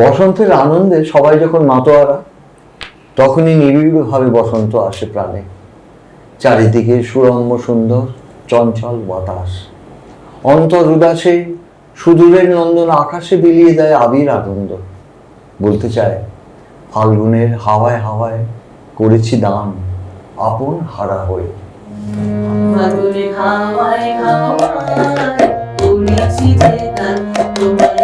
বসন্তের আনন্দে সবাই যখন মাতোয়ারা, তখনই নিবিড়ভাবে বসন্ত আসে প্রাণে। চারিদিকে সুরম্য সুন্দর, চঞ্চল বাতাস। অন্তর উদাসে সুদূরের নন্দন আকাশে বিলিয়ে দেয় আবির আনন্দ। বলতে চায়, ফাল্গুনের হাওয়ায় হাওয়ায় করেছি দান, আপন হারা হয়ে। হাওয়ায় হাওয়ায় তোমার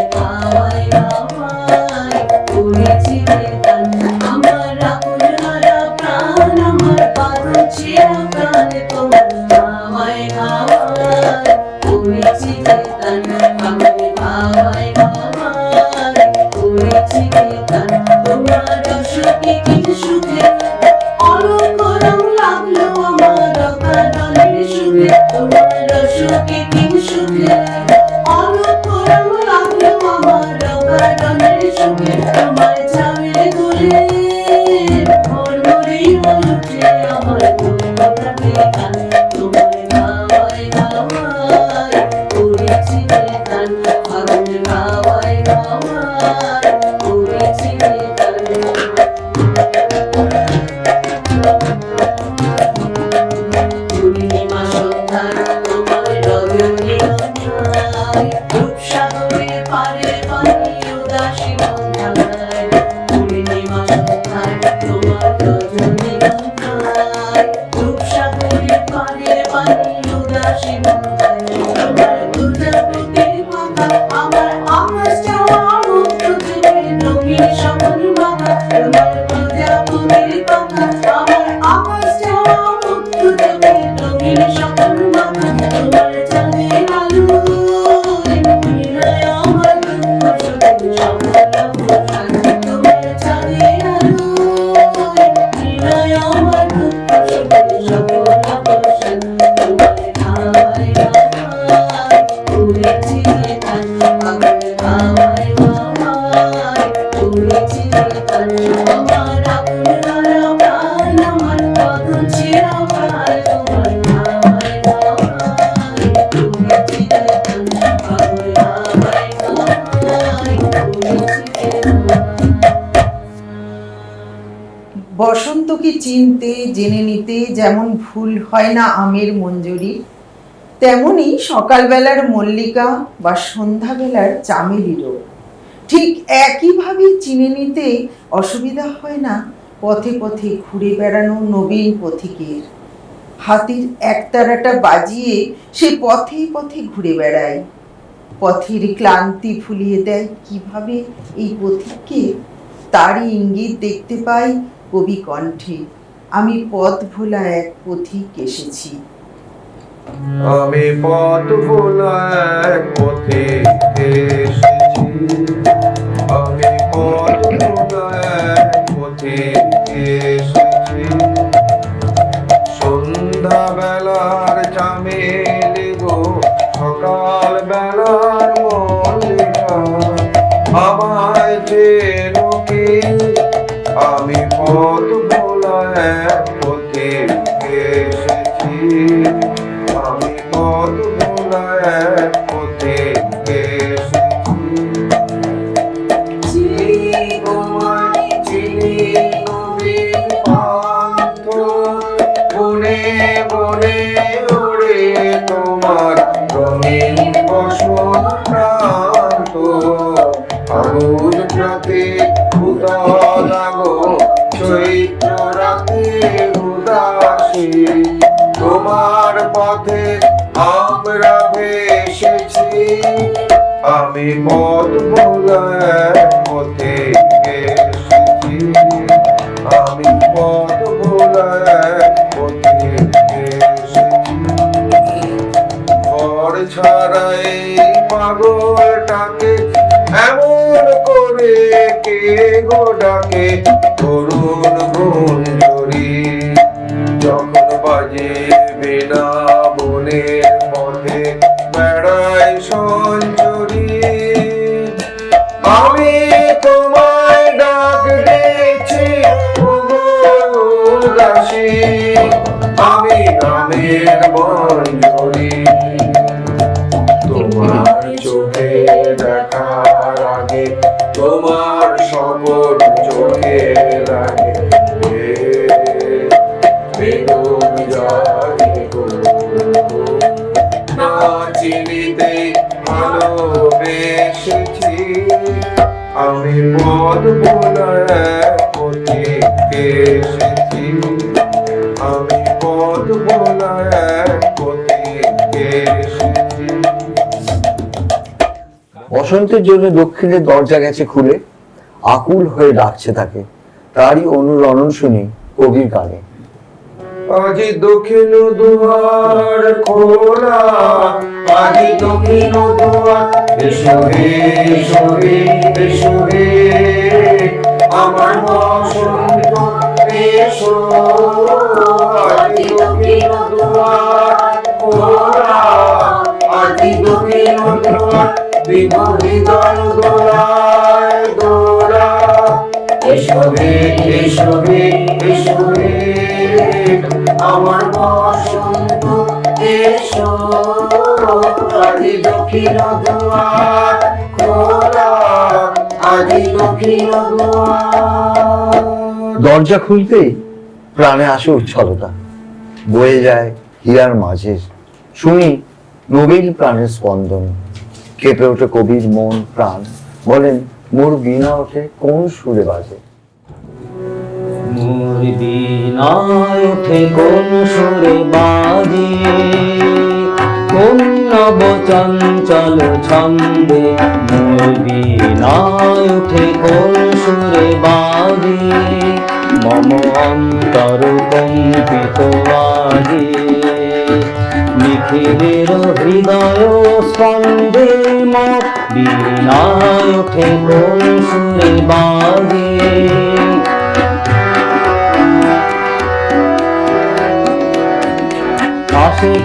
বসন্তকে চিনতে, জেনে নিতে যেমন ভুল হয় না আমের মঞ্জুরি, তেমনি সকালবেলার মল্লিকা বা সন্ধ্যাবেলার চামেলিরও ঠিক একইভাবে চিনে নিতে অসুবিধা হয় না পথে পথে ঘুরে বেড়ানো নবীন পথিকের। হাতির একতারাটা বাজিয়ে সে পথে পথে ঘুরে বেড়ায়। পথের ক্লান্তি ফুলিয়ে দেয় কীভাবে এই পথিককে? তারই ইঙ্গিত দেখতে পাই কবি কণ্ঠে, আমি পথ ভোলা এক পথিক এসেছি। আমি পথ ভোলা এক পথে এসেছি। আমি পথ এসেছি। সন্ধ্যা বেলার চামেলি গো সকাল বেলার মল্লিকা। আমায় চেনো কি? আমি পথ ভোলা এক পথে এসেছি। আমি পথ ভোলা এক তোমার পথে আমরা ভেসেছি আমি পথ ভোলা এক পথে এসেছি আমি পথ ভোলা পথে এসেছি ঘর ছাড়াই পাগলটাকে ডাকে তরুণ গুঞ্জরি যখন বাজে বিনা বনের পথে বেড়ায় সঞ্চরি আমি তোমায় ডাক দিয়েছি দাসী আমি নামের মঞ্জরি। তোমার চোখে দেখার আগে তোমার সবর আমি পদ বোলায় এসেছি আমি পদ বোলায় বসন্তের জন্য দক্ষিণের দরজা গেছে খুলে। আকুল হয়ে ডাকছে তাকে। তারই অনুরণন শুনি কবির গানে। আজি দক্ষিণ দুয়ার খোলা, আজি দক্ষিণ দুয়ার, এসো হে এসো হে এসো হে। আমার বসন্ত, এসো। আজি দক্ষিণ দুয়ার খোলা, আজি দক্ষিণ দুয়ার, বিমল হৃদয় দোলায় আমার বসন্ত, এসো। দক্ষিণ খোলা দক্ষিণ দরজা খুলতে প্রাণে আসে উচ্ছলতা। বয়ে যায় হীরার মাঝে। শুনি নবীন প্রাণের স্পন্দন। কেঁপে ওঠে কবির মন, প্রাণ। বলেন, মোর বিনা ওঠে কোন সুরে বাজে? মোর বিনায় ওঠে কোন সুরে বাজে কোন নব চঞ্চল ছন্দে মোর বিনায় ওঠে কোন সুরে বাজে মম অন্তর কম্পিত বাজে নিখিলের হৃদয় স্পন্দে মত বিনায় ওঠে কোন সুরে বাজে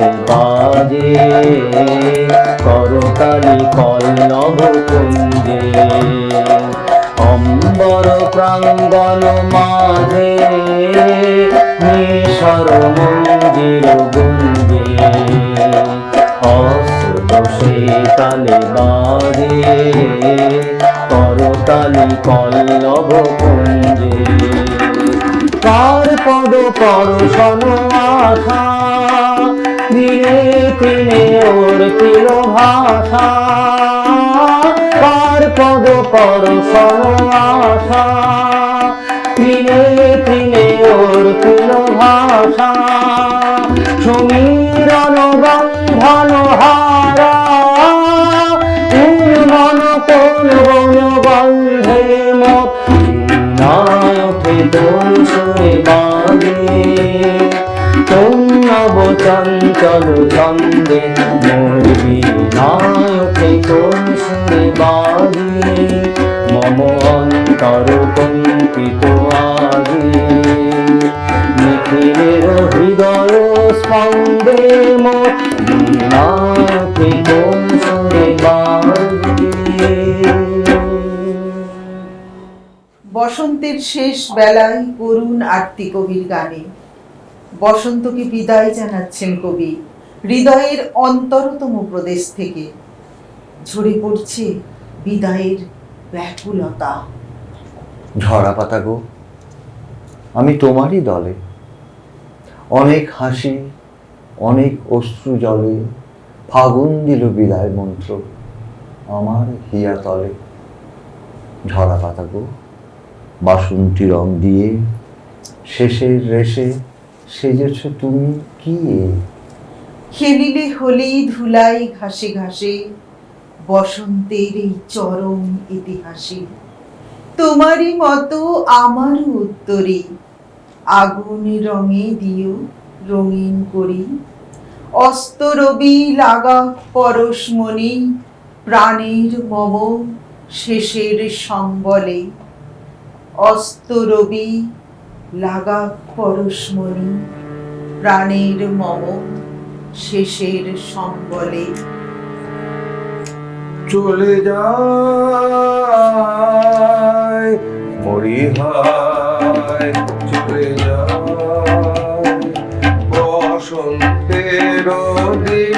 বাজে। করতালি কল্লভ কুঞ্জে। অম্বর প্রাঙ্গল মাঝে নিশর মন্দির গুঞ্জে। অস্ত্র সে তালে বাজে। করতালি কল্লভ কুঞ্জে। কার পদ পরশন আশা দিনে দিনে ওর তির ভাষা। পার পদ পর আশা। দিনে দিনে ওর তির ভাষা। চঞ্চল ছন্দে মোর বিনায়কে তোর সুরে বাজে মম অন্তর কম্পিত আগে নিখিলের হৃদয় স্পন্দে বসন্তের শেষ বেলায় করুণ আরতি কবির গানে। বসন্তকে বিদায় জানাচ্ছেন কবি। হৃদয়ের অন্তরতম প্রদেশ থেকে ঝরে পড়ছে বিদায়ের ব্যাকুলতা। ঝরা পাতা গো, আমি তোমারই দলে। অনেক হাসি, অনেক অশ্রু জলে, ফাগুন দিল বিদায় মন্ত্র আমার হিয়া তলে। ঝরা পাতা গো, বাসন্তী রং দিয়ে শেষের রেশে সেজেছ তুমি কি? খেলিলে হলি ধুলাই ঘাসে ঘাসে, বসন্তের এই চরম ইতিহাসে। তোমারই মতো আমারও উত্তরে, আগুন রঙে দিও, রঙিন করি। অস্ত রবি লাগা পরশমণি প্রাণের মম শেষের সম্বলে। অস্ত রবি লাগা পরশমণি প্রাণের মম শেষের সম্বলে। চলে যায় মরিহায় চলে যায়। বসন্তের দিন